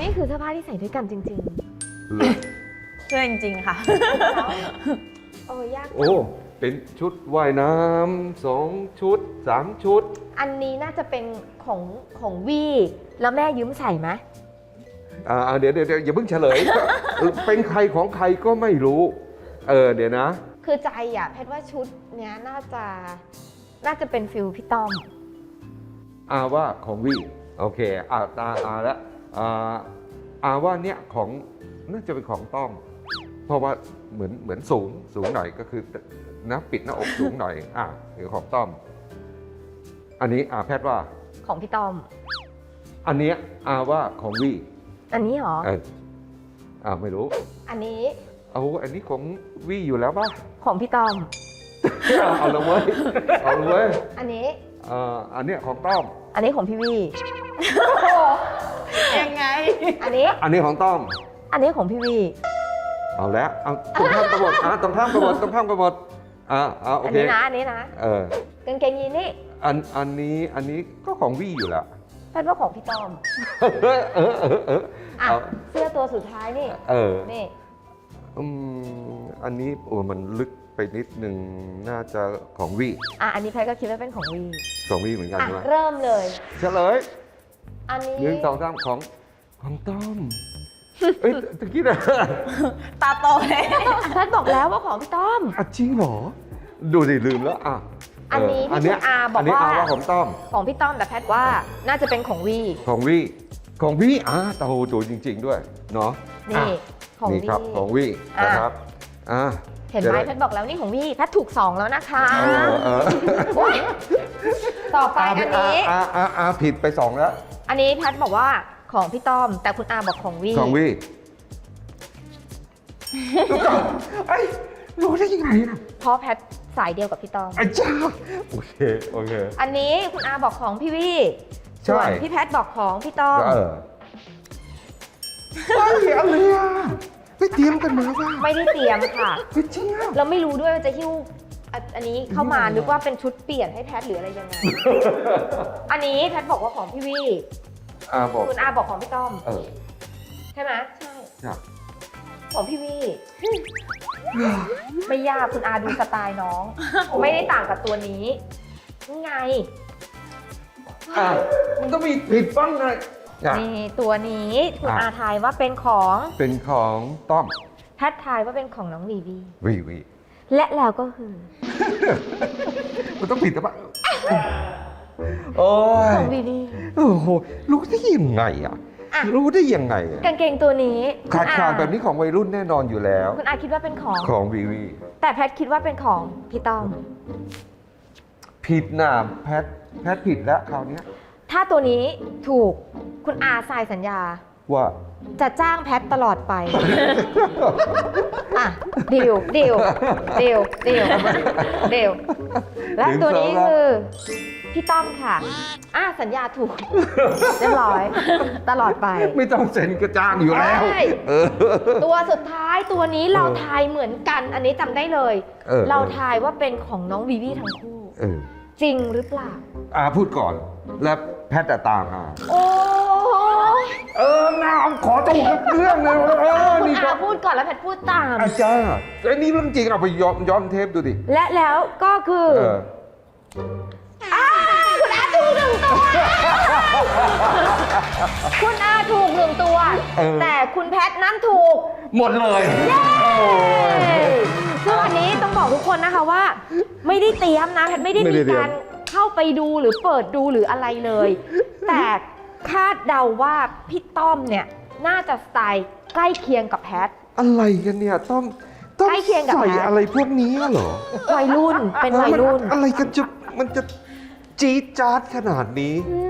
นี่คือเสื้อผ้าที่ใส่ด้วยกันจริงเหรอเพื่อนจริงๆค่ะ ๆ โอ้ยากโอ้ เป็นชุดว่ายน้ำสองชุดสามชุด อันนี้น่าจะเป็นของของวีแล้วแม่ยืมใส่ไหมอ่าเดี๋ยวเดี๋ยวเดี๋ยวอย่าเพิ่งเฉลย เป็นใครของใครก็ไม่รู้ เออเดี๋ยวนะ คือใจอะเพชรว่าชุดเนี้ยน่าจะน่าจะเป็นฟิลพี่ต้อม อาว่าของวี่โอเคอ่าตาอาแล้ว อ่าอาว่าเนี่ยของน่าจะเป็นของต้อม เพราะว่าเหมือนเหมือนสูงสูงหน่อยก็คือนะปิดหน้าอกสูงหน่อยอ่าคือของต้อม อันนี้อาแพทย์ว่า ของพี่ต้อม อันเนี้ยอาว่าของวี่อันนี้เหรอเอออ่าไม่รู้ อันนี้เอาอันนี้ของวี่อยู่แล้วป่ะของพี่ต้อม เอาละเว้ยเอาละเว้ยอันนี้อ่าอันเนี้ยของต้อม อันนี้ของพี่วียังไง อันนี้ อันนี้ของต้อม อันนี้ของพี่วี เอาแล้ว เอาตรงข้ามกระบดอะตรงข้ามกระบดตรงข้ามกระบดอ่าอ่าโออันเค นี้นะ อันนี้นะ เออ กางเกงยีนนี่อัน อันนี้ อันนี้ก็ของวี่อยู่แล้ว แพทย์ว่าของพี่ต้อม เออ เออ เออ เออ อะ เอา เสื้อตัวสุดท้ายนี่ เออนี่ อืมอันนี้โอ้มันลึกไปนิดนึง น่าจะของวี่อะ อันนี้แพทย์ก็คิดว่าเป็นของวี ของวี่เหมือนกันอะ ใช่ไหมเริ่มเลย เฉลยอันนี้หนึ่งสองสามของ ของต้อมเอ้ยตะกี้นะตาโตเลยแพทย์บอกแล้วว่าของพี่ต้อม อะจริงเหรอ ดูสิลืมแล้วอะอันนี้เอัที่เนี้ยคุณอาบอกนนี้ว่าอาว่าของต้อม ของพี่ต้อมแต่แพทย์ว่าน่าจะเป็นของวี ของวี่ของวี่อะตาโหดูจริง ๆ ด้วยเนาะนี่อะของนี่วีครับของวี่อะนะครับอะเห็นไหมแพทย์บอกแล้วนี่ของวีแพทย์ถูกสองแล้วนะคะเออเอออุ๊ยต่อไปอันนี้อะอะอะผิดไปสองแล้ว อันนี้แพทย์บอกว่า ของพี่ต้อม แต่คุณอาบอกของวีของวี่ไอ้ยรู้ได้ยังไงอะเพราะแพทย์สายเดียวกับพี่ต้อม ไอ้จ้าโอเค โอเค อันนี้คุณอาบอกของพี่วีใช่ ส่วนพี่แพทย์บอกของพี่ต้อม เออไอ้ยอะไรอะไม่เตรียมกันมาป่ะไม่ได้เตรียมค่ะ ไม่เชี่ยเราไม่รู้ด้วยว่าจะหิ้วอันอันนี้เข้ามา นึกว่าเป็นชุดเปลี่ยนให้แพทย์หรืออะไรยังไง อันนี้แพทย์บอกว่าของพี่วี อ่าบอกคุณอาบอกของพี่ต้อม เออ ใช่ไหมใช่จ้ะของพี่วีไม่ยากคุณอาดูสไตล์น้อง ไม่ได้ต่างกับตัวนี้นี่ไงอะมันก็มีผิดบ้างนะอะ นี่ตัวนี้คุณอะ อาทายว่าเป็นของเป็นของต้อมแพทย์ทายว่าเป็นของน้องวีวีวีวีและแล้วก็คือ มันต้องผิดหรือเปล่า โอ้ยของวีวีโอ้โหรู้ได้ยังไงอะอะรู้ได้ยังไงอะกางเกงตัวนี้ขาดคุณขาอาดแบบนี้ของวัยรุ่นแน่นอนอยู่แล้ว คุณอาคิดว่าเป็นของ ของวีวี แต่แพทย์คิดว่าเป็นของพี่ต้อม ผิดนะแพท แพทผิดแล้วคราวเนี้ยถ้าตัวนี้ถูกคุณอาทรายสัญญา ว่า จะจ้างแพทตลอดไป อะดิวดิวดิวดิวดิวและตัวนี้คือ พี่ต้อมค่ะ อะสัญญาถูก เรียบร้อย ตลอดไป ไม่ต้องเซ็นกระจ้างอยู่แล้ว ใช่ เออ ตัวสุดท้ายตัวนี้เราเออทายเหมือนกัน อันนี้จำได้เลย เออ เราทายว่าเป็นของน้องวีวีทั้งคู่ เออจริงหรือเปล่า อาพูดก่อน แล้วแพทย์จะตามอา โอ้ย เออนาขอถูกเรื่องเลยเออคุณนี่ก็อาพูดก่อนแล้วแพทพูดตาม อาจารย์ไอ้นี่เรื่องจริงเอาไปย้อนย้อนเทปดูดิและแล้วก็คือเอออ่าคุณอาถูกหนึ่งตัว คุณอาถูกหนึ่งตัวเออแต่คุณแพทนั้นถูก หมดเลยโอ้ย ซึ่งอันนี้ต้องบอกทุกคนนะคะว่า ไม่ได้เตรียมนะแพทไม่ได้ไม่มีได้เตรียม การเข้าไปดูหรือเปิดดูหรืออะไรเลย แต่ คาดเดาว่าพี่ต้อมเนี่ยน่าจะสไตล์ใกล้เคียงกับแพท อะไรกันเนี่ยต้องต้องใกล้เคียงกับใส่แพท อะไรพวกนี้เหรอวัยรุ่นเป็นวัยรุ่นมันอะไรกันจะมันจะจี๊ดจ๊าดขนาดนี้ อืม